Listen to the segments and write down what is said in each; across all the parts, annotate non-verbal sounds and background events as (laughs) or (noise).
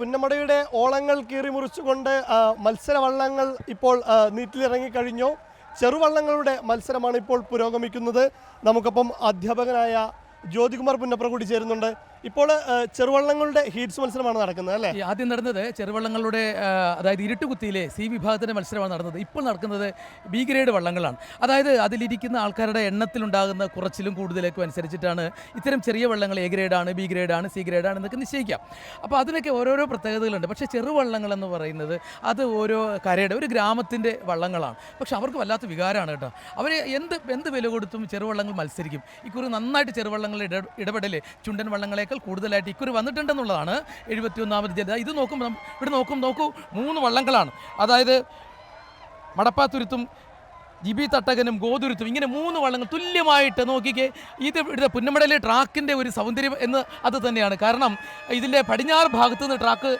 പുന്നമടയുടെ ഓളങ്ങൾ കീറി മുറിച്ചുകൊണ്ട് മത്സരവള്ളങ്ങൾ ഇപ്പോൾ നീറ്റിലിറങ്ങിക്കഴിഞ്ഞു. കഴിഞ്ഞു ചെറുവള്ളങ്ങളുടെ മത്സരമാണ് ഇപ്പോൾ പുരോഗമിക്കുന്നത്. നമുക്കപ്പം അധ്യാപകനായ ജ്യോതികുമാർ പുന്നപ്ര കൂടി ചേരുന്നുണ്ട്. ഇപ്പോൾ ചെറുവള്ളങ്ങളുടെ ഹീറ്റ്സ് മത്സരമാണ് നടക്കുന്നത് അല്ലേ? ആദ്യം നടന്നത് ചെറുവള്ളങ്ങളുടെ അതായത് ഇരുട്ടുകുത്തിയിലെ സി വിഭാഗത്തിന്റെ മത്സരമാണ് നടന്നത്. ഇപ്പോൾ നടക്കുന്നത് ബി ഗ്രേഡ് വള്ളങ്ങളാണ്. അതായത് അതിലിരിക്കുന്ന ആൾക്കാരുടെ എണ്ണത്തിലുണ്ടാകുന്ന കുറച്ചിലും കൂടുതലേക്കും അനുസരിച്ചിട്ടാണ് ഇത്തരം ചെറിയ വള്ളങ്ങൾ എ ഗ്രേഡാണ് ബി ഗ്രേഡാണ് സി ഗ്രേഡാണ് എന്നൊക്കെ നിശ്ചയിക്കാം. അപ്പോൾ അതിനൊക്കെ ഓരോരോ പ്രത്യേകതകളുണ്ട്. പക്ഷേ ചെറുവള്ളങ്ങൾ എന്ന് പറയുന്നത് അത് ഓരോ കരയുടെ ഒരു ഗ്രാമത്തിന്റെ വള്ളങ്ങളാണ്. പക്ഷെ അവർക്ക് വല്ലാത്ത വികാരമാണ് കേട്ടോ. അവർ എന്ത് എന്ത് വില കൊടുത്തും ചെറുവള്ളങ്ങൾ മത്സരിക്കും. ഇക്കുറി നന്നായിട്ട് ചെറുവള്ളങ്ങളുടെ ഇട ഇടപെടൽ ചുണ്ടൻ വള്ളങ്ങളെക്കാൾ കൂടുതലായിട്ട് ഇക്കുറി വന്നിട്ടുണ്ടെന്നുള്ളതാണ് എഴുപത്തി ഒന്നാമത് ജല ഇത് നോക്കുമ്പോൾ ഇവിടെ നോക്കും നോക്കൂ മൂന്ന് വള്ളങ്ങളാണ് അതായത് മടപ്പാത്തുരുത്തും ജിബി തട്ടകനും ഗോതുരുത്തും ഇങ്ങനെ മൂന്ന് വള്ളങ്ങൾ തുല്യമായിട്ട് നോക്കിക്കേ ഇത് ഇവിടുത്തെ പുന്നമടയിലെ ട്രാക്കിന്റെ ഒരു സൗന്ദര്യം എന്ന് അത് തന്നെയാണ്. കാരണം ഇതിന്റെ പടിഞ്ഞാറ് ഭാഗത്ത് നിന്ന് ട്രാക്ക്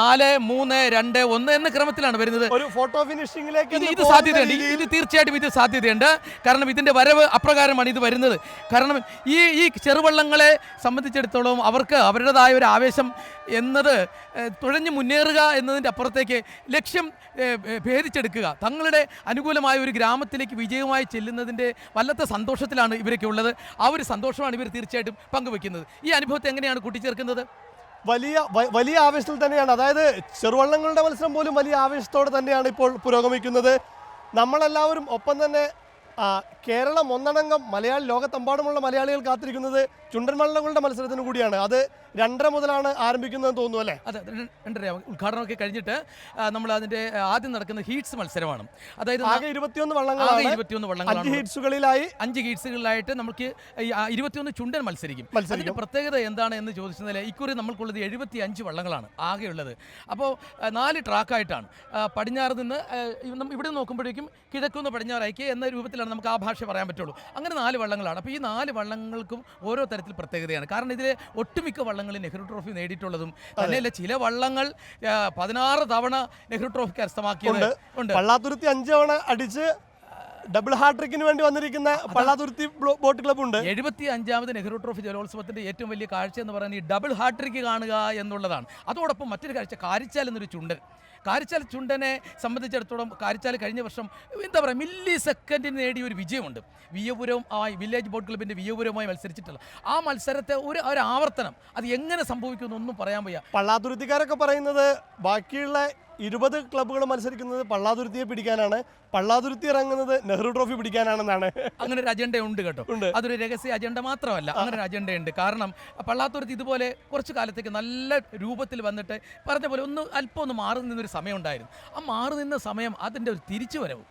നാല് മൂന്ന് രണ്ട് ഒന്ന് എന്ന ക്രമത്തിലാണ് വരുന്നത്. ഒരു ഫോട്ടോ ഫിനിഷിംഗിലേക്ക് ഇത് സാധ്യതയുണ്ട്. ഇത് തീർച്ചയായിട്ടും ഇത് സാധ്യതയുണ്ട്. കാരണം ഇതിന്റെ വരവ് അപ്രകാരമാണ് ഇത് വരുന്നത്. കാരണം ഈ ഈ ചെറുവള്ളങ്ങളെ സംബന്ധിച്ചിടത്തോളം അവർക്ക് അവരുടേതായ ഒരു ആവേശം എന്നത് തുഴഞ്ഞു മുന്നേറുക എന്നതിന്റെ അപ്പുറത്തേക്ക് ലക്ഷ്യം ഭേദിച്ചെടുക്കുക. തങ്ങളുടെ അനുകൂലമായ ഒരു ഗ്രാമത്തിലേക്ക് വിജയമായി ചെല്ലുന്നതിന്റെ വല്ലാത്ത സന്തോഷത്തിലാണ് ഇവരൊക്കെ ഉള്ളത്. ആ ഒരു സന്തോഷമാണ് ഇവർ തീർച്ചയായിട്ടും പങ്കുവെക്കുന്നത് ഈ അനുഭവത്തെ എങ്ങനെയാണ് കൂട്ടിച്ചേർക്കുന്നത്? വലിയ വലിയ ആവേശത്തിൽ തന്നെയാണ്. അതായത് ചെറുവള്ളങ്ങളുടെ മത്സരം പോലും വലിയ ആവേശത്തോടെ തന്നെയാണ് ഇപ്പോൾ പുരോഗമിക്കുന്നത്. നമ്മളെല്ലാവരും ഒപ്പം തന്നെ കേരളം ഒന്നടങ്കം മലയാളി ലോകത്തെമ്പാടുമുള്ള മലയാളികൾ കാത്തിരിക്കുന്നത് ചുണ്ടൻ വള്ളങ്ങളുടെ മത്സരത്തിന് കൂടിയാണ്. അത് രണ്ടര മുതലാണ് ആരംഭിക്കുന്നതെന്ന് തോന്നുന്നു അല്ലേ? അതെ രണ്ടര ഉദ്ഘാടനമൊക്കെ കഴിഞ്ഞിട്ട് നമ്മൾ അതിന്റെ ആദ്യം നടക്കുന്ന ഹീറ്റ്സ് മത്സരമാണ്. അതായത് ആകെ ഇരുപത്തിയൊന്ന് വള്ളങ്ങൾ വള്ളങ്ങളാണ് ഇരുപത്തിയൊന്ന് അഞ്ച് വള്ളങ്ങളാണ് ഹീറ്റ്സുകളിലായി അഞ്ച് ഹീറ്റ്സുകളിലായിട്ട് നമുക്ക് ഇരുപത്തിയൊന്ന് ചുണ്ടൻ മത്സരിക്കും. അതിന്റെ പ്രത്യേകത എന്താണ് എന്ന് ചോദിച്ചാൽ ഇക്കുറി നമ്മൾക്കുള്ളത് എഴുപത്തി അഞ്ച് വള്ളങ്ങളാണ് ആകെയുള്ളത് അപ്പോൾ നാല് ട്രാക്കായിട്ടാണ്. പടിഞ്ഞാറ് നിന്ന് ഇവിടെ നോക്കുമ്പോഴേക്കും കിഴക്കുനിന്ന് പടിഞ്ഞാറേക്ക് എന്ന രൂപത്തിലാണ് നമുക്ക് ആ ഭാഷ പറയാൻ പറ്റുള്ളൂ. അങ്ങനെ നാല് വള്ളങ്ങളാണ്. അപ്പോൾ ഈ നാല് വള്ളങ്ങൾക്കും ഓരോ തരത്തിൽ പ്രത്യേകതയാണ്. കാരണം ഇതിലെ ഒട്ടുമിക്ക വള്ളങ്ങളിൽ നെഹ്റു ട്രോഫി നേടിയിട്ടുള്ളതും തന്നെയല്ല ചില വള്ളങ്ങൾ പതിനാറ് തവണ നെഹ്റു ട്രോഫി കരസ്ഥമാക്കിയത് ഉണ്ട്. ഉണ്ട്. പള്ളാത്തുരുത്തി അഞ്ച് തവണ അടിച്ച് ഡബിൾ ഹാട്രിക്കിന് വേണ്ടി വന്നിരിക്കുന്ന പള്ളാതുരുത്തി ബോട്ട് ക്ലബ് ഉണ്ട്. എഴുപത്തി അഞ്ചാമത് നെഹ്റു ട്രോഫി ജലോത്സവത്തിന്റെ ഏറ്റവും വലിയ കാഴ്ച എന്ന് പറയുന്നത് ഈ ഡബിൾ ഹാട്രിക്ക് കാണുക എന്നുള്ളതാണ്. അതോടൊപ്പം മറ്റൊരു കാഴ്ച കാരിച്ചാൽ എന്നൊരു ചുണ്ടൻ. കാരിച്ചാൽ ചുണ്ടനെ സംബന്ധിച്ചിടത്തോളം കാരിച്ചാൽ കഴിഞ്ഞ വർഷം എന്താ പറയുക മില്ലി സെക്കൻഡിന് നേടിയ ഒരു വിജയമുണ്ട്. വിയപുരവും ആ വില്ലേജ് ബോട്ട് ക്ലബിന്റെ വിയപുരവുമായി മത്സരിച്ചിട്ടുള്ള ആ മത്സരത്തെ ഒരു ഒരു ആവർത്തനം അത് എങ്ങനെ സംഭവിക്കുമെന്നൊന്നും പറയാൻ വയ്യ. പള്ളാതുരുത്തിക്കാരൊക്കെ പറയുന്നത് ബാക്കിയുള്ള ഇരുപത് ക്ലബ്ബുകൾ മത്സരിക്കുന്നത് പള്ളാതുരുത്തിയെ പിടിക്കാനാണ്. പള്ളാതുരുത്തി ഇറങ്ങുന്നത് നെഹ്റു ട്രോഫി പിടിക്കാനാണെന്നാണ്. അങ്ങനെ ഒരു അജണ്ട ഉണ്ട് കേട്ടോ. ഉണ്ട്. അതൊരു രഹസ്യ അജണ്ട മാത്രമല്ല. അങ്ങനെ ഒരു അജണ്ടയുണ്ട് കാരണം പള്ളാത്തുരുത്തി ഇതുപോലെ കുറച്ച് കാലത്തേക്ക് നല്ല രൂപത്തിൽ വന്നിട്ട് പറഞ്ഞ പോലെ ഒന്ന് അല്പം ഒന്ന് മാറി നിന്നൊരു സമയം ഉണ്ടായിരുന്നു. ആ മാറി നിന്ന സമയം അതിന്റെ ഒരു തിരിച്ചുവരവ്.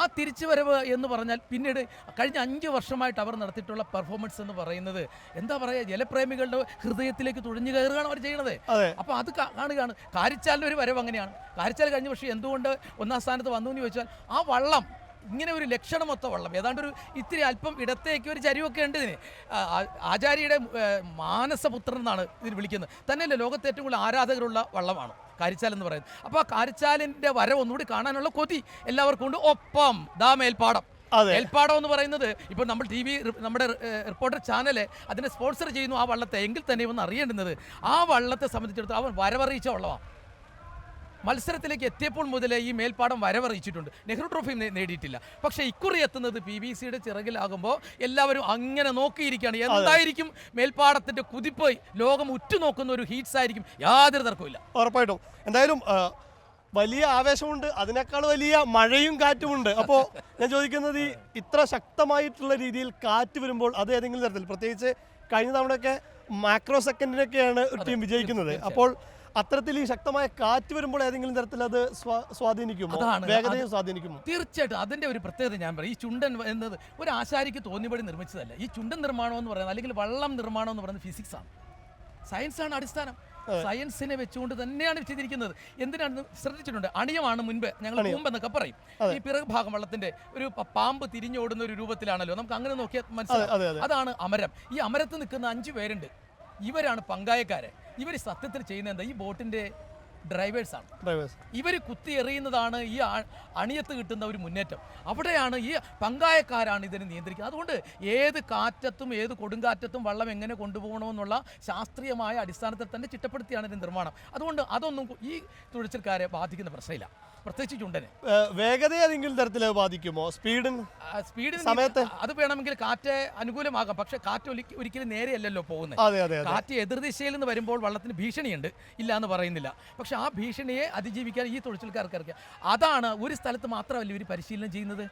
ആ തിരിച്ചുവരവ് എന്ന് പറഞ്ഞാൽ പിന്നീട് കഴിഞ്ഞ അഞ്ച് വർഷമായിട്ട് അവർ നടത്തിയിട്ടുള്ള പെർഫോമൻസ് എന്ന് പറയുന്നത്. എന്താ പറയുക ജലപ്രേമികളുടെ ഹൃദയത്തിലേക്ക് തുഴഞ്ഞു കയറുകയാണ് അവർ ചെയ്യണത്. അപ്പൊ അപ്പോൾ അത് കാണുകയാണ്. കാരിച്ചാലിന്റെ ഒരു വരവ് അങ്ങനെയാണ്. കാരിച്ചാൽ കഴിഞ്ഞ പക്ഷേ എന്തുകൊണ്ട് ഒന്നാം സ്ഥാനത്ത് വന്നു എന്ന് ചോദിച്ചാൽ ആ വള്ളം ഇങ്ങനെ ഒരു ലക്ഷണം ലക്ഷണമൊത്ത വള്ളം. ഏതാണ്ട് ഒരു ഇത്തിരി അല്പം ഇടത്തേക്ക് ഒരു ചരിവൊക്കെ ഉണ്ട് ഇതിന്. ആചാര്യയുടെ മാനസപുത്രൻ എന്നാണ് ഇതിന് വിളിക്കുന്നത്. തന്നെയല്ല ലോകത്തെ ഏറ്റവും കൂടുതൽ ആരാധകരുള്ള വള്ളമാണ്. കാരിച്ചാൽ എന്ന് പറയുന്നത്. അപ്പോൾ ആ കാരിച്ചാലിന്റെ വരവ് ഒന്നുകൂടി കാണാനുള്ള കൊതി എല്ലാവർക്കും ഉണ്ട്. ഒപ്പം ദാ മേൽപ്പാടം. അതെ. മേൽപ്പാടം എന്ന് പറയുന്നത് ഇപ്പോൾ നമ്മൾ ടി വി നമ്മുടെ റിപ്പോർട്ടർ ചാനൽ അതിനെ സ്പോൺസർ ചെയ്യുന്നു ആ വള്ളത്തെ. എങ്കിൽ തന്നെ ഒന്ന് അറിയേണ്ടുന്നത് ആ വള്ളത്തെ സംബന്ധിച്ചിടത്തോളം അവൻ വരവറിയിച്ച വള്ളമാണ്. മത്സരത്തിലേക്ക് എത്തിയപ്പോൾ മുതലേ ഈ മേൽപ്പാടം വരവറിയിച്ചിട്ടുണ്ട്. നെഹ്റു ട്രോഫി നേടിയിട്ടില്ല. പക്ഷേ ഇക്കുറി എത്തുന്നത് പി ബി സിയുടെ ചിറകിലാകുമ്പോൾ എല്ലാവരും അങ്ങനെ നോക്കിയിരിക്കുകയാണ്. എന്തായിരിക്കും മേൽപ്പാടത്തിന്റെ കുതിപ്പ്? ലോകം ഉറ്റുനോക്കുന്ന ഒരു ഹീറ്റ്സ് ആയിരിക്കും. യാതൊരു തർക്കമില്ല ഉറപ്പായിട്ടും. എന്തായാലും വലിയ ആവേശമുണ്ട്. അതിനേക്കാൾ വലിയ മഴയും കാറ്റുമുണ്ട് അപ്പോൾ ഞാൻ ചോദിക്കുന്നത് ഈ ഇത്ര ശക്തമായിട്ടുള്ള രീതിയിൽ കാറ്റ് വരുമ്പോൾ അത് ഏതെങ്കിലും തരത്തിൽ? പ്രത്യേകിച്ച് കഴിഞ്ഞ തവണയൊക്കെ മാക്രോ സെക്കൻഡിനൊക്കെയാണ് ഒരു ടീം വിജയിക്കുന്നത്. അപ്പോൾ അത്തരത്തിൽ ഈ ശക്തമായ കാറ്റ് വരുമ്പോൾ ഏതെങ്കിലും തരത്തിൽ അത് സ്വാ- സ്വാധീനിക്കുമോ? അതാണ്. സ്വാധീനിക്കുമോ? തീർച്ചയായിട്ടും. അതിന്റെ ഒരു പ്രത്യേകത ഞാൻ പറയും. ഈ ചുണ്ടൻ എന്നത് ഒരു ആശാരിക്ക് തോന്നിയപടി നിർമ്മിച്ചതല്ല. ഈ ചുണ്ടൻ നിർമ്മാണം എന്ന് പറയുന്നത് അല്ലെങ്കിൽ വള്ളം നിർമ്മാണം എന്ന് പറയുന്നത് ഫിസിക്സ് ആണ്. സയൻസ് ആണ് അടിസ്ഥാനം. സയൻസിനെ വെച്ചുകൊണ്ട് തന്നെയാണ് ചെയ്തിരിക്കുന്നത്. എന്തിനാണെന്ന് ശ്രദ്ധിച്ചിട്ടുണ്ട്? അണിയമാണ് മുൻപ്. ഞങ്ങൾ കൂമ്പെന്നൊക്കെ പറയും. ഈ പിറക് ഭാഗം വള്ളത്തിന്റെ ഒരു പാമ്പ് തിരിഞ്ഞോടുന്ന ഒരു രൂപത്തിലാണല്ലോ. നമുക്ക് അങ്ങനെ നോക്കിയാൽ മനസ്സിലാവും. അതെ അതെ. അതാണ് അമരം. ഈ അമരത്ത് നിൽക്കുന്ന അഞ്ചു പേരുണ്ട്. ഇവരാണ് പങ്കായക്കാര്. ഇവർ സത്യത്തിൽ ചെയ്യുന്നത് എന്താ? ഈ ബോട്ടിന്റെ ഡ്രൈവേഴ്സാണ്. ഡ്രൈവേഴ്സ്. ഇവർ കുത്തി എറിയുന്നതാണ് ഈ അണിയത്ത് കിട്ടുന്ന ഒരു മുന്നേറ്റം. അവിടെയാണ് ഈ പങ്കായക്കാരാണ് ഇതിനെ നിയന്ത്രിക്കുന്നത്. അതുകൊണ്ട് ഏത് കാറ്റത്തും ഏത് കൊടുങ്കാറ്റത്തും വള്ളം എങ്ങനെ കൊണ്ടുപോകണമെന്നുള്ള ശാസ്ത്രീയമായ അടിസ്ഥാനത്തിൽ തന്നെ ചിട്ടപ്പെടുത്തിയാണ് ഇതിന്റെ നിർമ്മാണം. അതുകൊണ്ട് അതൊന്നും ഈ തുഴച്ചിൽക്കാരെ ബാധിക്കുന്ന പ്രശ്നമില്ല. പ്രത്യേകിച്ച് ചുണ്ടനെ. വേഗത ഏതെങ്കിലും തരത്തിൽ ബാധിക്കുമോ? സ്പീഡിന്? സ്പീഡിന് സമയത്ത്? അത് വേണമെങ്കിൽ കാറ്റ് അനുകൂലമാകാം. പക്ഷെ കാറ്റ് ഒരിക്കലും നേരെയല്ലല്ലോ പോകുന്നത്. കാറ്റ് എതിർദിശയിൽ നിന്ന് വരുമ്പോൾ വള്ളത്തിന് ഭീഷണിയുണ്ട്. ഇല്ല എന്ന് പറയുന്നില്ല. പക്ഷെ ആ ഭീഷണിയെ അതിജീവിക്കാൻ ഈ തുഴച്ചിൽക്കാർക്ക് അറിയാം അതാണ് ഒരു സ്ഥലത്ത് മാത്രമല്ല ഇവർ പരിശീലനം ചെയ്യുന്നത്.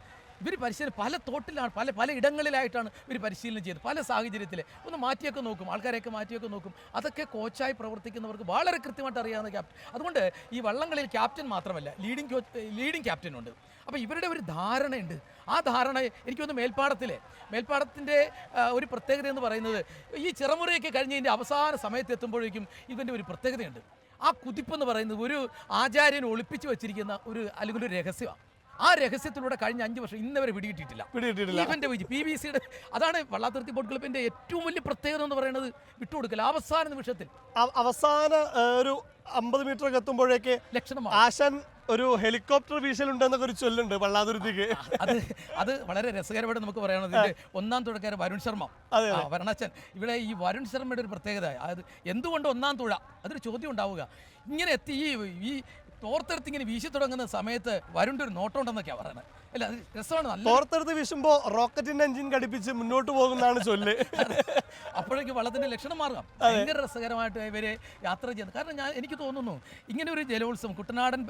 ഇവർ പരിശീലനം പല തോട്ടിലാണ് പല പല ഇടങ്ങളിലായിട്ടാണ് ഇവർ പരിശീലനം ചെയ്യുന്നത്. പല സാഹചര്യത്തിൽ ഒന്ന് മാറ്റിയൊക്കെ നോക്കും ആൾക്കാരെയൊക്കെ മാറ്റിയൊക്കെ നോക്കും. അതൊക്കെ കോച്ചായി പ്രവർത്തിക്കുന്നവർക്ക് വളരെ കൃത്യമായിട്ട് അറിയാവുന്ന ക്യാപ്റ്റൻ. അതുകൊണ്ട് ഈ വള്ളങ്ങളിൽ ക്യാപ്റ്റൻ മാത്രമല്ല ലീഡിംഗ് കോച്ച് ലീഡിംഗ് ക്യാപ്റ്റൻ ഉണ്ട്. അപ്പോൾ ഇവരുടെ ഒരു ധാരണയുണ്ട്. ആ ധാരണ എനിക്കൊന്ന് മേൽപ്പാടത്തിലെ മേൽപ്പാടത്തിന്റെ ഒരു പ്രത്യേകത എന്ന് പറയുന്നത് ഈ ചിറമുറയൊക്കെ കഴിഞ്ഞതിന്റെ അവസാന സമയത്ത് എത്തുമ്പോഴേക്കും ഇതിന്റെ ഒരു പ്രത്യേകതയുണ്ട്. ആ കുതിപ്പെന്ന് പറയുന്നത് ഒരു ആചാര്യൻ ഒളിപ്പിച്ച് വെച്ചിരിക്കുന്ന ഒരു അല്ലെങ്കിൽ ഒരു രഹസ്യമാണ്. ആ രഹസ്യത്തിലൂടെ കഴിഞ്ഞ അഞ്ച് വർഷം ഇന്ന് വരെ പിടികിട്ടിട്ടില്ല ഇവന്റെ വിജി പി ബി സിയുടെ അതാണ് വള്ളാതിർത്തി ബോട്ട് ക്ലബിന്റെ ഏറ്റവും വലിയ പ്രത്യേകത എന്ന് പറയുന്നത് വിട്ടുകൊടുക്കൽ. അവസാന നിമിഷത്തിൽ അവസാന ഒരു അമ്പത് മീറ്റർ എത്തുമ്പോഴേക്ക് ലക്ഷണം ആശാൻ ഒരു ഹെലികോപ്റ്റർ വീശലുണ്ടെന്നൊക്കെ ഒരു ചൊല്ലുണ്ട് വള്ളാതുരുത്തിക്ക്. അത് അത് വളരെ രസകരമായിട്ട് നമുക്ക് പറയണത് ഒന്നാം തുഴക്കാരൻ വരുൺ ശർമ്മ. വരണച്ചൻ. ഇവിടെ ഈ വരുൺ ശർമ്മയുടെ ഒരു പ്രത്യേകത അത് എന്തുകൊണ്ട് ഒന്നാം തുഴ? അതൊരു ചോദ്യം ഉണ്ടാവുക. ഇങ്ങനെ എത്തി ഈ ഈ തോർത്തെടുത്ത് ഇങ്ങനെ വീശി തുടങ്ങുന്ന സമയത്ത് വരുണിന്റെ ഒരു നോട്ടം ഉണ്ടെന്നൊക്കെയാണ് പറയുന്നത്. അല്ല രസമാണ് നല്ല തോർത്തെടുത്ത് വീശുമ്പോ റോക്കറ്റിന്റെ എഞ്ചിൻ ഘടിപ്പിച്ച് മുന്നോട്ട് പോകുന്നതാണ് ചൊല്ല്. (laughs) അപ്പോഴേക്ക് വള്ളത്തിന്റെ ലക്ഷണം മാറുക. ഭയങ്കര രസകരമായിട്ട് ഇവരെ യാത്ര ചെയ്യുന്നത് കാരണം ഞാൻ എനിക്ക് തോന്നുന്നു ഇങ്ങനെ ഒരു ജലോത്സവം കുട്ടനാടൻ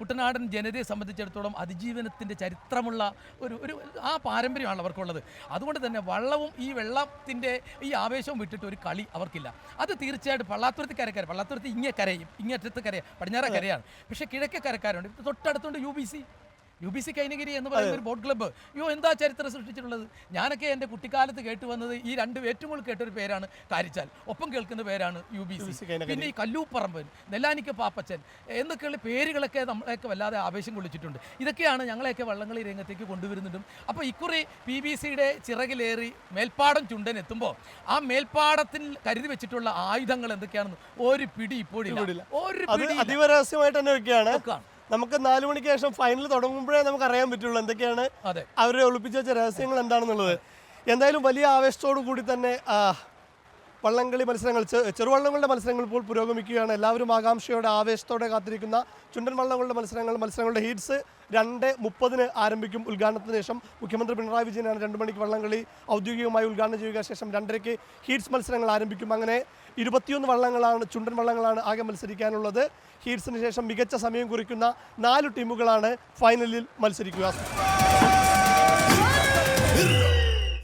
കുട്ടനാടൻ ജനതയെ സംബന്ധിച്ചിടത്തോളം അതിജീവനത്തിന്റെ ചരിത്രമുള്ള ഒരു ഒരു ആ പാരമ്പര്യമാണ് അവർക്കുള്ളത്. അതുകൊണ്ട് തന്നെ വള്ളവും ഈ വെള്ളത്തിന്റെ ഈ ആവേശവും വിട്ടിട്ട് ഒരു കളി അവർക്കില്ല. അത് തീർച്ചയായിട്ടും പള്ളാത്തുരത്തി കരക്കാർ പള്ളാത്തുരത്തി ഇങ്ങേ കരയും ഇങ്ങേ അറ്റത്ത് കര പടിഞ്ഞാറ കരയാണ്. പക്ഷേ കിഴക്കേ കരക്കാരുണ്ട് തൊട്ടടുത്തുണ്ട് U B C. U B C Kainakary എന്ന് പറയുന്ന ഒരു ബോട്ട് ക്ലബ്ബ്. അയ്യോ എന്താ ചരിത്രം സൃഷ്ടിച്ചിട്ടുള്ളത്? ഞാനൊക്കെ എന്റെ കുട്ടിക്കാലത്ത് കേട്ട് വന്നത് ഈ രണ്ട് ഏറ്റവും കൂടുതൽ കേട്ടൊരു പേരാണ് കാരിച്ചാൽ. ഒപ്പം കേൾക്കുന്ന പേരാണ് യു ബി സി പിന്നെ ഈ കല്ലൂപ്പറമ്പൻ നെല്ലാനിക്ക പാപ്പച്ചൻ എന്നൊക്കെയുള്ള പേരുകളൊക്കെ നമ്മളെയൊക്കെ വല്ലാതെ ആവേശം കൊള്ളിച്ചിട്ടുണ്ട്. ഇതൊക്കെയാണ് ഞങ്ങളെയൊക്കെ വള്ളംകളി രംഗത്തേക്ക് കൊണ്ടുവരുന്നതും. അപ്പോൾ ഇക്കുറി പി ബി സിയുടെ ചിറകിലേറി മേൽപ്പാടം ചുണ്ടൻ എത്തുമ്പോൾ ആ മേൽപ്പാടത്തിൽ കരുതി വെച്ചിട്ടുള്ള ആയുധങ്ങൾ എന്തൊക്കെയാണെന്ന് ഒരു പിടി ഇപ്പോഴില്ല. ഇപ്പോഴില്ല. ഒരു പിടി അതിവരഹസ്യമായിട്ട് തന്നെ വെക്കുകയാണ്. നമുക്ക് നാലു മണിക്ക് ശേഷം ഫൈനൽ തുടങ്ങുമ്പോഴേ നമുക്ക് അറിയാൻ പറ്റുള്ളൂ എന്തൊക്കെയാണ് അവരെ ഒളിപ്പിച്ച് വെച്ച രഹസ്യങ്ങൾ എന്താണെന്നുള്ളത്. എന്തായാലും വലിയ ആവേശത്തോടു കൂടി തന്നെ ആ, വള്ളംകളി മത്സരങ്ങൾ ചെറുവള്ളങ്ങളുടെ മത്സരങ്ങൾ ഇപ്പോൾ പുരോഗമിക്കുകയാണ്. എല്ലാവരും ആകാംക്ഷയോടെ ആവേശത്തോടെ കാത്തിരിക്കുന്ന ചുണ്ടൻ വള്ളങ്ങളുടെ മത്സരങ്ങൾ മത്സരങ്ങളുടെ ഹീറ്റ്സ് രണ്ട് മുപ്പതിന് ആരംഭിക്കും ഉദ്ഘാടനത്തിന് ശേഷം. മുഖ്യമന്ത്രി പിണറായി വിജയനാണ് രണ്ട് മണിക്ക് വള്ളംകളി ഔദ്യോഗികമായി ഉദ്ഘാടനം ചെയ്യുക. ശേഷം രണ്ടരയ്ക്ക് ഹീറ്റ്സ് മത്സരങ്ങൾ ആരംഭിക്കും. അങ്ങനെ ഇരുപത്തിയൊന്ന് വള്ളങ്ങളാണ് ചുണ്ടൻ വള്ളങ്ങളാണ് ആകെ മത്സരിക്കാനുള്ളത്. ഹീറ്റ്സിന് ശേഷം മികച്ച സമയം കുറിക്കുന്ന നാല് ടീമുകളാണ് ഫൈനലിൽ മത്സരിക്കുക.